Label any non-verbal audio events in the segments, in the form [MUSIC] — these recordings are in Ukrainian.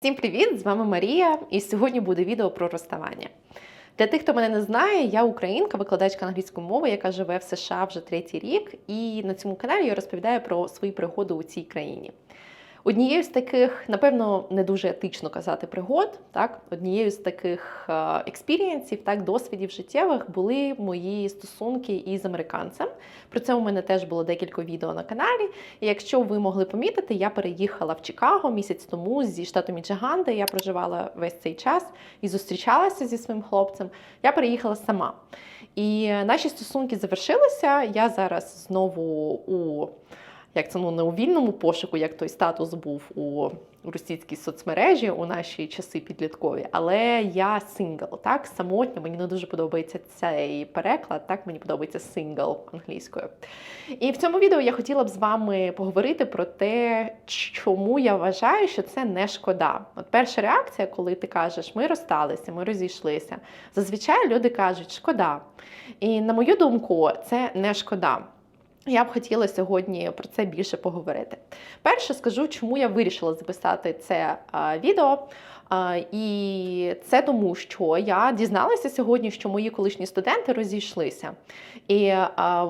Всім привіт! З вами Марія, і сьогодні буде відео про розставання. Для тих, хто мене не знає, я українка, викладачка англійської мови, яка живе в США вже третій рік, і на цьому каналі я розповідаю про свої пригоди у цій країні. Однією з таких, напевно, не дуже етично казати пригод, так однією з таких е, експірієнсів, так досвідів життєвих були мої стосунки із американцем. Про це у мене теж було декілька відео на каналі. І якщо ви могли помітити, я переїхала в Чикаго місяць тому зі штату Мічиган, де я проживала весь цей час і зустрічалася зі своїм хлопцем. Я переїхала сама. І наші стосунки завершилися. Я зараз знову у як це ну не у вільному пошуку, як той статус був у російській соцмережі у наші часи підліткові, але я сингл, так самотня. Мені не дуже подобається цей переклад. Так мені подобається сингл англійською. І в цьому відео я хотіла б з вами поговорити про те, чому я вважаю, що це не шкода. От перша реакція, коли ти кажеш, ми розсталися, ми розійшлися. Зазвичай люди кажуть, шкода. І на мою думку, це не шкода. Я б хотіла сьогодні про це більше поговорити. Перше скажу, чому я вирішила записати це відео. І це тому, що я дізналася сьогодні, що мої колишні студенти розійшлися. І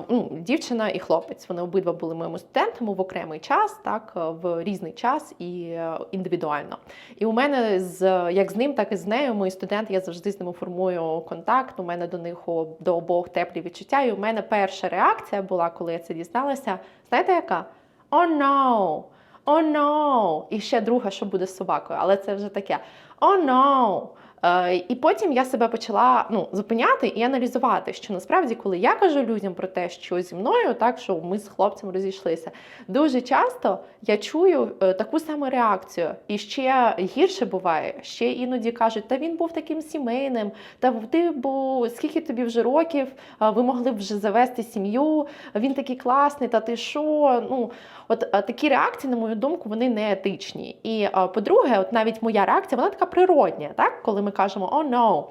ну, дівчина і хлопець вони обидва були моїми студентами в окремий час, так в різний час і індивідуально. І у мене з як з ним, так і з нею, мої студенти, я завжди з ними формую контакт. У мене до них до обох теплі відчуття. І у мене перша реакція була, коли я це дізналася. Знаєте, яка? Oh no! Oh no! І ще друга, що буде з собакою, але це вже таке. Oh no! Е, і потім я себе почала ну, зупиняти і аналізувати, що насправді, коли я кажу людям про те, що зі мною, так що ми з хлопцем розійшлися, дуже часто я чую е, таку саму реакцію. І ще гірше буває, ще іноді кажуть, та він був таким сімейним, та ти бо скільки тобі вже років, ви могли б вже завести сім'ю, він такий класний, та ти що? Ну, от такі реакції, на мою думку, вони не етичні. І по-друге, от навіть моя реакція, вона така природня, так, коли ми ми кажемо «oh no».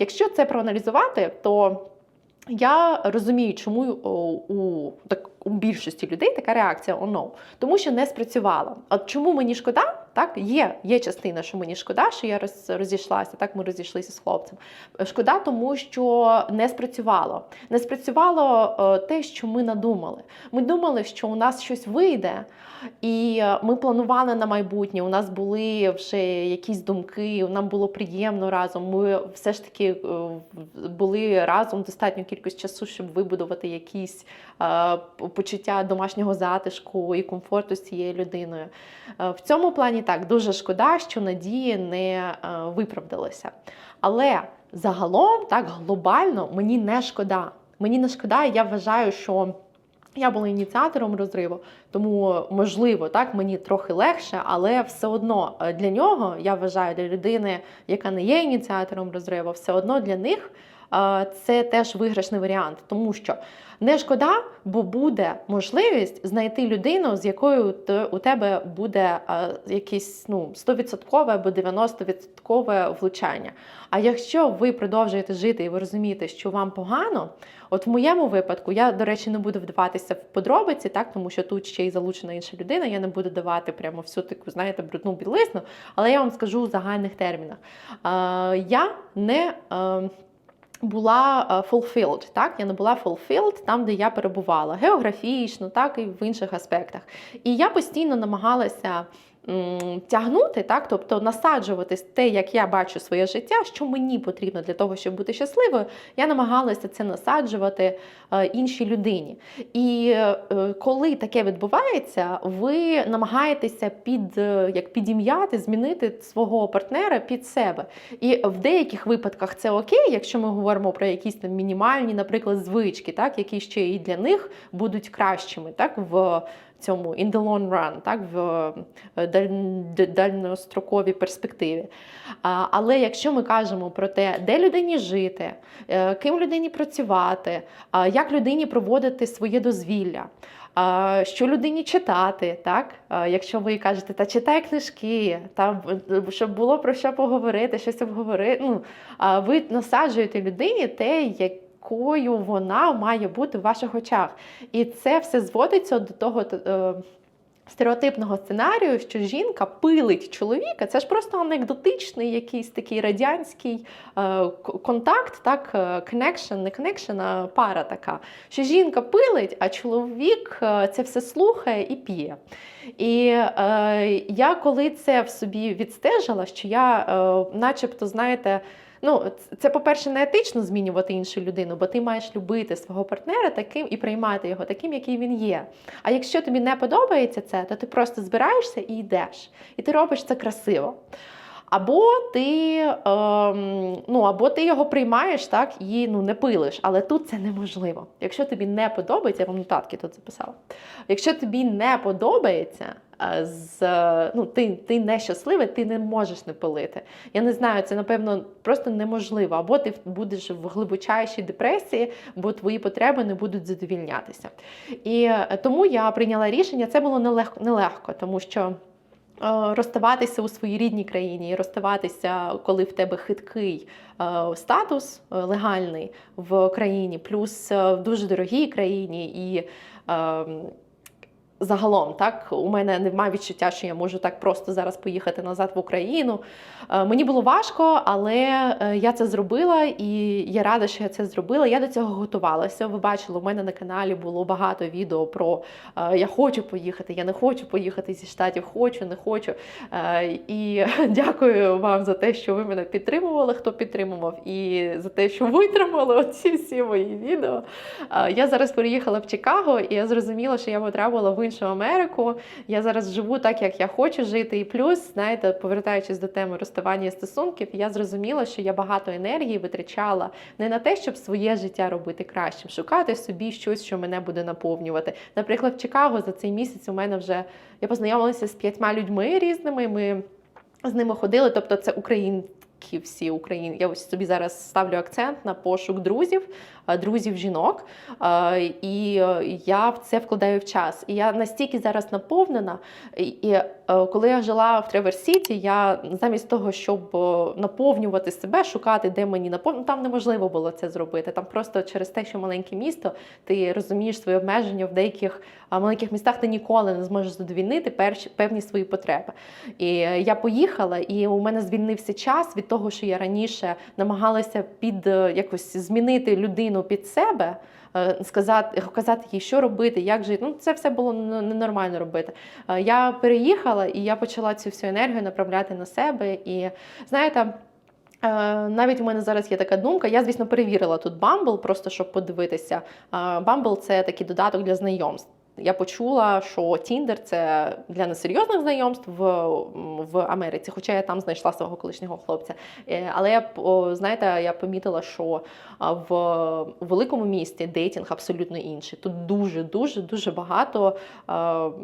Якщо це проаналізувати, то я розумію, чому у так, у більшості людей така реакція «oh no», тому що не спрацювала. От чому мені шкода? Так, є є частина, що мені шкода, що я роз, розійшлася. Так, ми розійшлися з хлопцем. Шкода, тому що не спрацювало. Не спрацювало е, те, що ми надумали. Ми думали, що у нас щось вийде, і е, ми планували на майбутнє. У нас були вже якісь думки, нам було приємно разом. Ми все ж таки е, були разом достатньо кількість часу, щоб вибудувати якісь почуття домашнього затишку і комфорту з цією людиною. В цьому плані так, дуже шкода, що надії не е, виправдалися. Але загалом, так, глобально, мені не шкода. Мені не шкода, і я вважаю, що. Я була ініціатором розриву, тому можливо, так мені трохи легше, але все одно е, для нього я вважаю для людини, яка не є ініціатором розриву, все одно для них це теж виграшний варіант, тому що не шкода, бо буде можливість знайти людину, з якою у тебе буде якесь ну, 100% або 90% влучання. А якщо ви продовжуєте жити і ви розумієте, що вам погано, от в моєму випадку я, до речі, не буду вдаватися в подробиці, так тому що тут ще й залучена інша людина. Я не буду давати прямо всю таку, знаєте, брудну білизну, але я вам скажу у загальних термінах. Я не була е, fulfilled, так, я не була fulfilled там, де я перебувала, географічно, так і в інших аспектах. І я постійно намагалася тягнути, так, тобто насаджувати те, як я бачу своє життя, що мені потрібно для того, щоб бути щасливою, я намагалася це насаджувати е, іншій людині. І е, коли таке відбувається, ви намагаєтеся під е, як підім'яти, змінити свого партнера під себе. І в деяких випадках це окей, якщо ми говоримо про якісь там мінімальні, наприклад, звички, так, які ще і для них будуть кращими, так, в цьому in the long run, так, в е, дальностроковій перспективі. Але якщо ми кажемо про те, де людині жити, е, ким людині працювати, як людині проводити своє дозвілля. Що людині читати, так? Якщо ви кажете, та читай книжки, та щоб було про що поговорити, щось обговорити. Ну, ви насаджуєте людині те, як якою вона має бути в ваших очах. І це все зводиться до того. Е, стереотипного сценарію, що жінка пилить чоловіка, це ж просто анекдотичний якийсь такий радянський е, контакт, так, е, connection, не connection, а пара така. Що жінка пилить, а чоловік е, це все слухає і п'є. І е, я коли це в собі відстежила, що я, е, начебто, знаєте, Ну, це, по-перше, не етично змінювати іншу людину, бо ти маєш любити свого партнера таким і приймати його таким, який він є. А якщо тобі не подобається це, то ти просто збираєшся і йдеш. І ти робиш це красиво. Або ти, ем, ну, або ти його приймаєш так, і ну, не пилиш, але тут це неможливо. Якщо тобі не подобається, я вам нотатки тут записала. Якщо тобі не подобається, е, з, ну, ти, ти нещасливий, ти не можеш не пилити. Я не знаю, це напевно просто неможливо. Або ти будеш в глибочайшій депресії, бо твої потреби не будуть задовільнятися. І е, тому я прийняла рішення. Це було нелегко, нелегко тому що. Е, Розставатися у своїй рідній країні, і розставатися, коли в тебе хиткий е, статус е, легальний в країні, плюс в дуже дорогій країні, і е, загалом, так у мене немає відчуття, що я можу так просто зараз поїхати назад в Україну. Е, Мені було важко, але е, я це зробила, і я рада, що я це зробила. Я до цього готувалася. Ви бачили, у мене на каналі було багато відео про е, я хочу поїхати, я не хочу поїхати зі штатів, хочу, не хочу. І [LAUGHS] дякую вам за те, що ви мене підтримували, хто підтримував, і за те, що витримали оці всі мої відео. Я зараз переїхала в Чикаго, і я зрозуміла, що я потрапила в іншу Америку. Я зараз живу так, як я хочу жити. І плюс, знаєте, повертаючись до теми розставання стосунків, я зрозуміла, що я багато енергії витрачала не на те, щоб своє життя робити кращим, шукати собі щось, що мене буде наповнювати. Наприклад, в Чикаго за цей місяць у мене вже я познайомилася з п'ятьма людьми різними. Ми з ними ходили, тобто це українці. Всі України. я ось собі зараз ставлю акцент на пошук друзів, друзів жінок, і е, я в це вкладаю в час. І я настільки зараз наповнена. І, коли я жила в Тревер Сіті, я замість того, щоб е, наповнювати себе, шукати, де мені наповнювати, там неможливо було це зробити. Там просто через те, що маленьке місто, ти розумієш свої обмеження в деяких маленьких містах ти ніколи не зможеш задовільнити перші певні свої потреби. І е, я поїхала, і у мене звільнився час від того, що я раніше намагалася під е, якось змінити людину під себе. Е, Сказати, казати їй, що робити, як жити. Ну, це все було ненормально робити. Е, Я переїхала і я почала цю всю енергію направляти на себе. І знаєте, Е, Навіть у мене зараз є така думка. Я, звісно, перевірила тут Bumble, просто щоб подивитися. Bumble – це такий додаток для знайомств. Я почула, що Tinder – це для несерйозних знайомств в, в Америці, хоча я там знайшла свого колишнього хлопця. Е, Але я знаєте, я помітила, що в великому місті дейтинг абсолютно інший. Тут дуже, дуже, дуже багато [LAUGHS]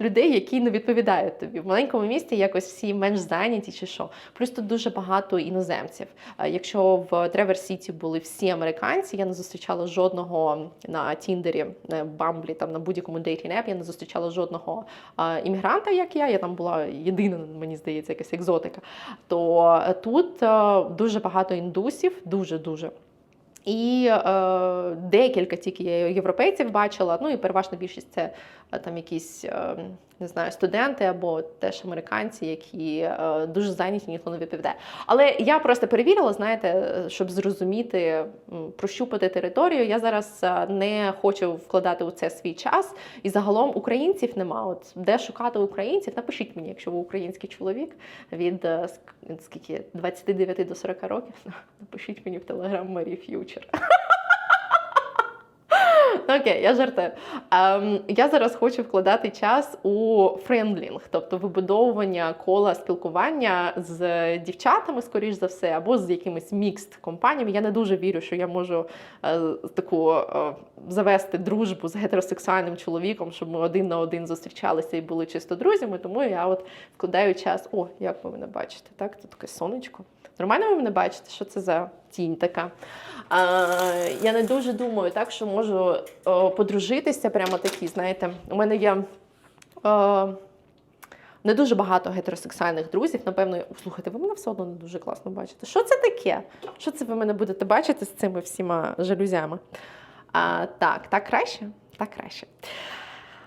людей, які не відповідають тобі. В маленькому місті якось всі менш зайняті чи що. Плюс тут дуже багато іноземців. Е, Якщо в Тревер Сіті були всі американці, я не зустрічала жодного на Тіндері, Бамблі, там на будь-якому дейтінг еп я не зустрічала жодного е, іммігранта, як я. Я там була єдина, мені здається, якась екзотика. То е, тут е, дуже багато індусів, дуже дуже. І е, декілька тільки я європейців бачила. Ну і переважна більшість це там якісь е, не знаю, студенти або теж американці, які е, дуже зайняті, ніхто не відповідає. Але я просто перевірила, знаєте, щоб зрозуміти, прощупати територію. Я зараз е, не хочу вкладати у це свій час. І загалом українців нема. От де шукати українців? Напишіть мені, якщо ви український чоловік від ск- скільки 29 до 40 років. [LAUGHS] Напишіть мені в телеграм Марі Ф'ючер. Окей, я жартую. Ем, я зараз хочу вкладати час у френдлінг, тобто вибудовування кола спілкування з дівчатами, скоріш за все, або з якимись мікст компаніями. Я не дуже вірю, що я можу е, таку е, завести дружбу з гетеросексуальним чоловіком, щоб ми один на один зустрічалися і були чисто друзями. Тому я от вкладаю час. О, як ви мене бачите, так? Тут таке сонечко. Нормально ви мене бачите, що це за тінь така? А, я не дуже думаю, так, що можу о, подружитися прямо такі, знаєте, у мене є. О, не дуже багато гетеросексуальних друзів. Напевно, слухайте, ви мене все одно не дуже класно бачите. Що це таке? Що це ви мене будете бачити з цими всіма жалюзями? А, так, так краще? Так краще.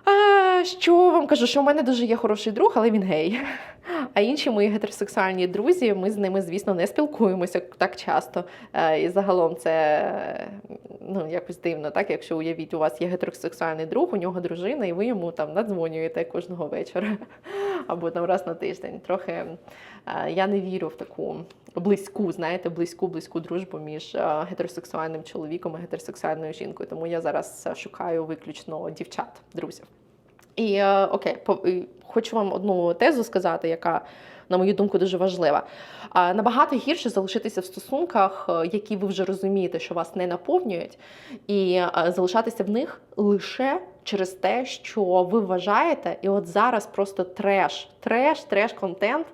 А, що вам кажу, що у мене дуже є хороший друг, але він гей. А інші мої гетеросексуальні друзі, ми з ними, звісно, не спілкуємося так часто. Е, І загалом це ну, якось дивно, так? Якщо уявіть, у вас є гетеросексуальний друг, у нього дружина, і ви йому там надзвонюєте кожного вечора [LAUGHS] або там раз на тиждень. Трохи е, я не вірю в таку близьку, знаєте, близьку, близьку дружбу між е, гетеросексуальним чоловіком і гетеросексуальною жінкою. Тому я зараз шукаю виключно дівчат, друзів. І е, окей, хочу вам одну тезу сказати, яка, на мою думку, дуже важлива. Набагато гірше залишитися в стосунках, е, які ви вже розумієте, що вас не наповнюють, і е, залишатися в них лише через те, що ви вважаєте, і от зараз просто треш, треш, треш контент,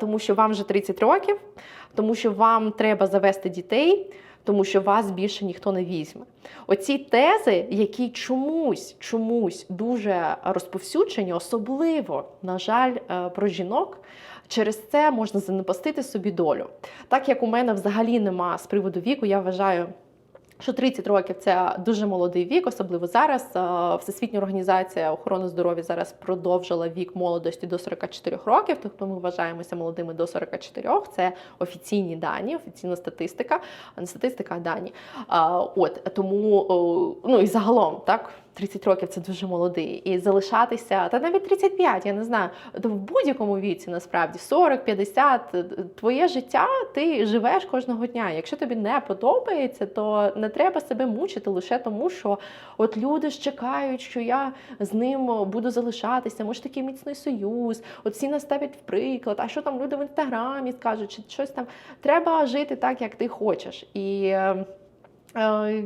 тому що вам вже 30 років, тому що вам треба завести дітей. Тому що вас більше ніхто не візьме. Оці тези, які чомусь чомусь дуже розповсюджені, особливо, на жаль, е, про жінок. Через це можна занепастити собі долю. Так як у мене взагалі нема з приводу віку, я вважаю. Що 30 років це дуже молодий вік, особливо зараз. Всесвітня організація охорони здоров'я зараз продовжила вік молодості до 44 років. Тобто ми вважаємося молодими до 44. Це офіційні дані, офіційна статистика, а не статистика, а дані. От тому ну і загалом так. 30 років це дуже молодий, і залишатися, та навіть 35, я не знаю, то в будь-якому віці насправді 40, 50, твоє життя ти живеш кожного дня. Якщо тобі не подобається, то не треба себе мучити лише тому, що от люди ж чекають, що я з ним буду залишатися. Може такий міцний союз, от всі нас ставлять в приклад. А що там люди в інстаграмі скажуть, чи щось там треба жити так, як ти хочеш. І е, е,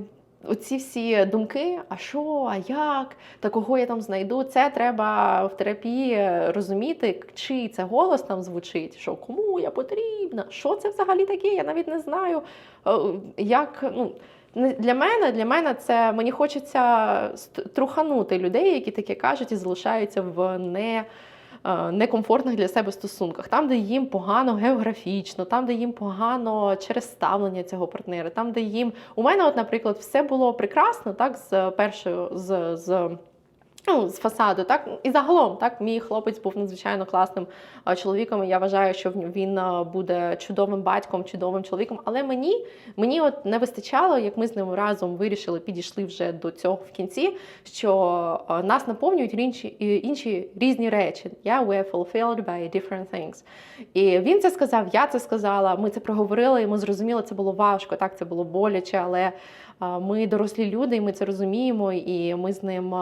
Оці всі думки, а що, а як, та кого я там знайду, це треба в терапії розуміти, чий це голос там звучить, що кому я потрібна, що це взагалі таке, я навіть не знаю. е, Як, ну, для мене, для мене це мені хочеться труханути людей, які таке кажуть і залишаються в не. Е, Некомфортних для себе стосунках, там, де їм погано географічно, там, де їм погано через ставлення цього партнера, там, де їм у мене, от, наприклад, все було прекрасно, так, з першою з. з Ну, з фасаду, так і загалом, так мій хлопець був надзвичайно класним чоловіком. і Я вважаю, що він буде чудовим батьком, чудовим чоловіком. Але мені мені от не вистачало, як ми з ним разом вирішили, підійшли вже до цього в кінці. Що нас наповнюють інші інші різні речі. Yeah, we're fulfilled by different things. І він це сказав, я це сказала. Ми це проговорили, і ми зрозуміли, це було важко. Так, це було боляче, але ми дорослі люди, і ми це розуміємо, і ми з ним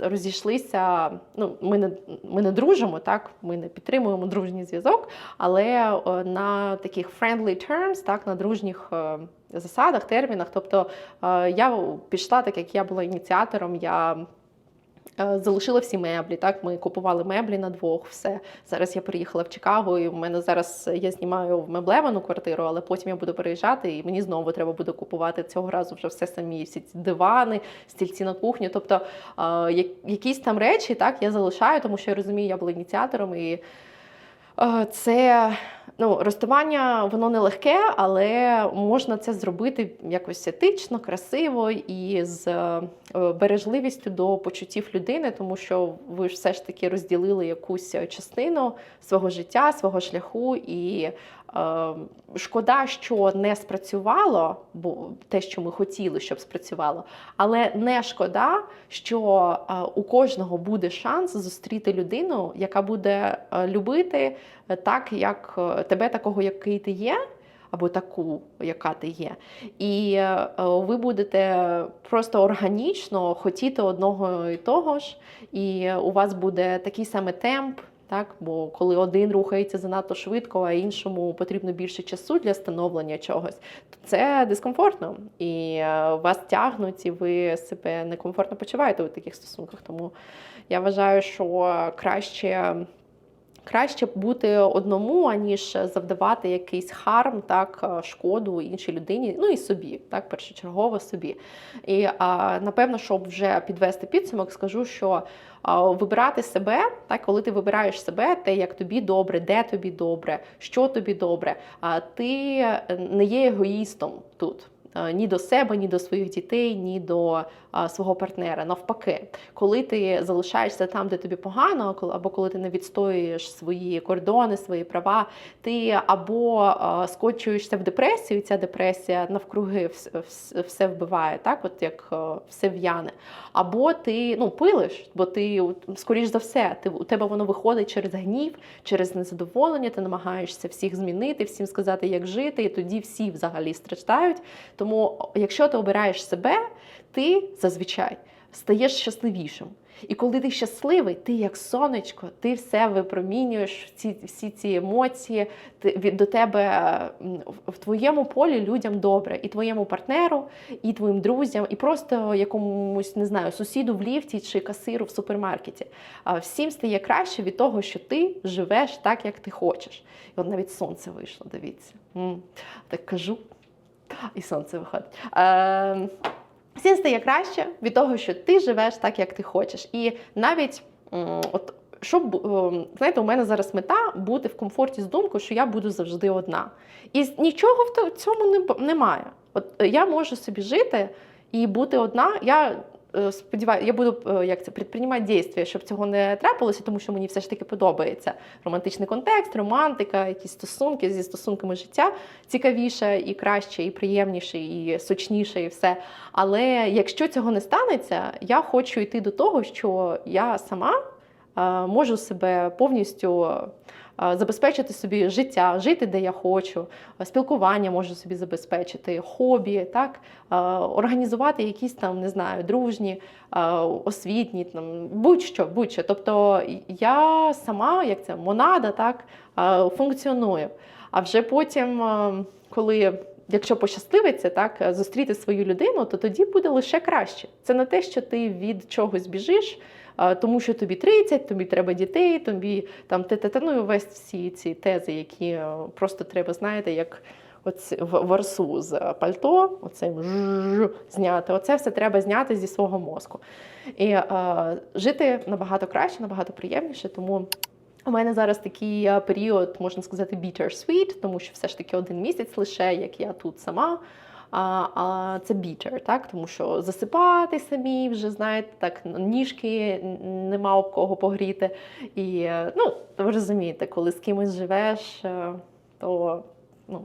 розійшлися. Ну, ми не ми не дружимо, так ми не підтримуємо дружній зв'язок, але на таких friendly terms, так на дружніх е, засадах, термінах. Тобто е, я пішла, так як я була ініціатором, я. Е, Залишила всі меблі, так ми купували меблі на двох. Все зараз я приїхала в Чикаго, і в мене зараз я знімаю в меблевану квартиру, але потім я буду переїжджати, і мені знову треба буде купувати цього разу вже все самі, всі ці дивани, стільці на кухню. Тобто е, якісь там речі так я залишаю, тому що я розумію, я була ініціатором і. Е, Це ну, розставання, воно не легке, але можна це зробити якось етично, красиво і з е, бережливістю до почуттів людини, тому що ви ж все ж таки розділили якусь частину свого життя, свого шляху, і е, шкода, що не спрацювало, бо те, що ми хотіли, щоб спрацювало, але не шкода, що е, у кожного буде шанс зустріти людину, яка буде е, любити так, як тебе, такого, який ти є. Або таку, яка ти є, і е, ви будете просто органічно хотіти одного і того ж, і у вас буде такий самий темп, так? Бо коли один рухається занадто швидко, а іншому потрібно більше часу для становлення чогось, то це дискомфортно. І е, вас тягнуть, і ви себе некомфортно почуваєте у таких стосунках. Тому я вважаю, що краще. Краще бути одному, аніж завдавати якийсь харм, так шкоду іншій людині, ну і собі, так першочергово собі. І а, напевно, щоб вже підвести підсумок, скажу, що а, вибирати себе, так, коли ти вибираєш себе, те, як тобі добре, де тобі добре, що тобі добре, а ти не є егоїстом тут. Е, ні до себе, ні до своїх дітей, ні до свого партнера. Навпаки, коли ти залишаєшся там, де тобі погано, або коли ти не відстоюєш свої кордони, свої права, ти або скочуєшся в депресію, і ця депресія навкруги вс- вс- все вбиває, так, от як е, все в'яне. Або ти ну, пилиш, бо ти, скоріш за все, ти, у тебе воно виходить через гнів, через незадоволення, ти намагаєшся всіх змінити, всім сказати, як жити, і тоді всі взагалі страждають. Тому, якщо ти обираєш себе, ти зазвичай стаєш щасливішим. І коли ти щасливий, ти як сонечко, ти все випромінюєш, ці, всі ці емоції, ти, від, до тебе в- твоєму полі людям добре, і твоєму партнеру, і твоїм друзям, і просто якомусь не знаю, сусіду в ліфті чи касиру в супермаркеті. А всім стає краще від того, що ти живеш так, як ти хочеш. І от навіть сонце вийшло, дивіться. Так кажу, і сонце виходить. Е, всім стає краще від того, що ти живеш так, як ти хочеш. І навіть от. Щоб ем, знаєте, у мене зараз мета бути в комфорті з думкою, що я буду завжди одна. І нічого в цьому немає. От я можу собі жити і бути одна. Я сподіваюся, я буду е, як це предприймати дійства, щоб цього не трапилося, тому що мені все ж таки подобається романтичний контекст, романтика, якісь стосунки зі стосунками життя цікавіше і краще, і приємніше, і сочніше, і все. Але якщо цього не станеться, я хочу йти до того, що я сама е, можу себе повністю е, забезпечити собі життя, жити де я хочу, спілкування можу собі забезпечити, хобі, так організувати якісь там, не знаю, дружні, освітні, там будь-що, будь-що. Тобто я сама, як це монада, так функціоную. А вже потім, коли якщо пощасливиться, так зустріти свою людину, то тоді буде лише краще. Це не те, що ти від чогось біжиш. Тому що тобі 30, тобі треба дітей, тобі там те, те, те, ну весь всі ці тези, які е, просто треба, знаєте, як оці, в варсу з пальто, оцим зняти. Оце все треба зняти зі свого мозку. І е, жити набагато краще, набагато приємніше. Тому у мене зараз такий е, період, можна сказати, bittersweet, тому що все ж таки один місяць лише, як я тут сама. А, а це bitter, так? Тому що засипати самі вже, знаєте, так ніжки нема об кого погріти. І ну, ви розумієте, коли з кимось живеш, е, то ну,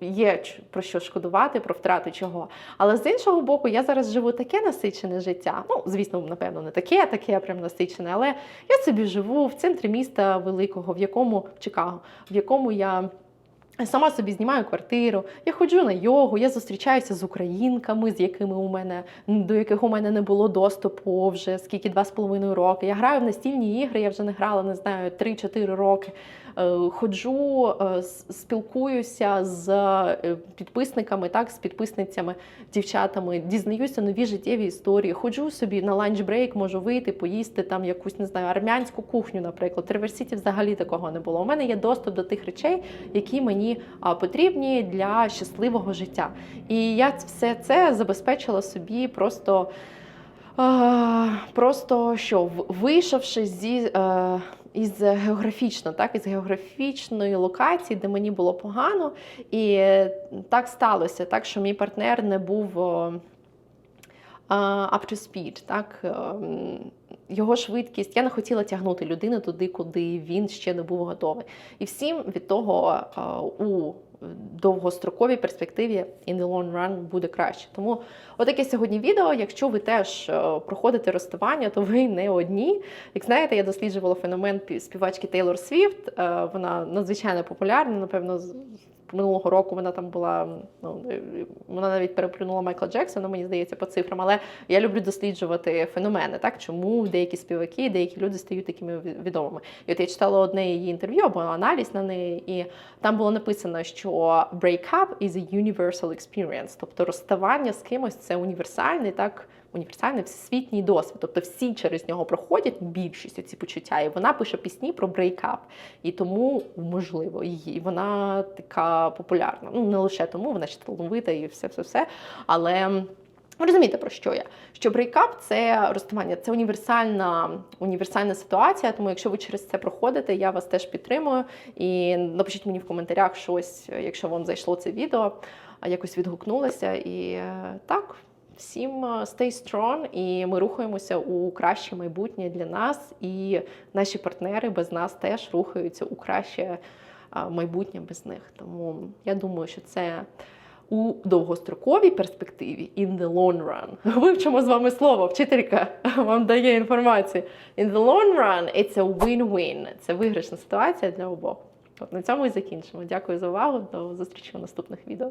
є про що шкодувати, про втрату чого. Але з іншого боку, я зараз живу таке насичене життя. Ну, звісно, напевно, не таке, таке прям насичене, але я собі живу в центрі міста великого, в якому Чикаго, в якому я. Сама собі знімаю квартиру, я ходжу на йогу, я зустрічаюся з українками, з якими у мене до яких у мене не було доступу вже скільки два з половиною роки. Я граю в настільні ігри, я вже не грала, не знаю, 3-4 роки. Е, Ходжу, е, спілкуюся з е, підписниками, так, з підписницями, дівчатами, дізнаюся нові життєві історії. Ходжу собі на ланч-брейк, можу вийти, поїсти там якусь, не знаю, армянську кухню, наприклад. Триверсіті взагалі такого не було. У мене є доступ до тих речей, які мені потрібні для щасливого життя. І я все це забезпечила собі просто. Просто що вийшовши зі із географічно, так із географічної локації, де мені було погано, і так сталося, так що мій партнер не був up to speed, так ем, його швидкість. Я не хотіла тягнути людину туди, куди він ще не був готовий. І всім від того у довгостроковій перспективі in the long run буде краще. Тому отаке сьогодні відео. Якщо ви теж е, проходите розставання, то ви не одні. Як знаєте, я досліджувала феномен пі- співачки Тейлор Свіфт. Вона надзвичайно популярна. Напевно, минулого року вона там була. Ну е, вона навіть переплюнула Майкла Джексона, мені здається, по цифрам. Але я люблю досліджувати феномени, так чому деякі співаки, деякі люди стають такими відомими. І от я читала одне її інтерв'ю або аналіз на неї, і там було написано, що breakup is a universal experience, тобто розставання з кимось це універсальний, так. Універсальний всесвітній досвід, тобто всі через нього проходять більшість ці почуття, і вона пише пісні про брейкап. І тому можливо її. Вона така популярна. Ну не лише тому, вона ще талановита і все, все, все. Але Ви розумієте, про що я? Що брейкап це розставання, це універсальна, універсальна ситуація. Тому, якщо ви через це проходите, я вас теж підтримую. І напишіть мені в коментарях щось, якщо вам зайшло це відео, якось відгукнулося. І е, так, всім е, stay strong, і ми рухаємося у краще майбутнє для нас, і наші партнери без нас теж рухаються у краще майбутнє без них. Тому я думаю, що це у довгостроковій перспективі in the long run. [LAUGHS] Вивчимо з вами слово, вчителька [LAUGHS] вам дає інформацію. In the long run it's a win-win. Це виграшна ситуація для обох. От на цьому і закінчимо. Дякую за увагу. До зустрічі у наступних відео.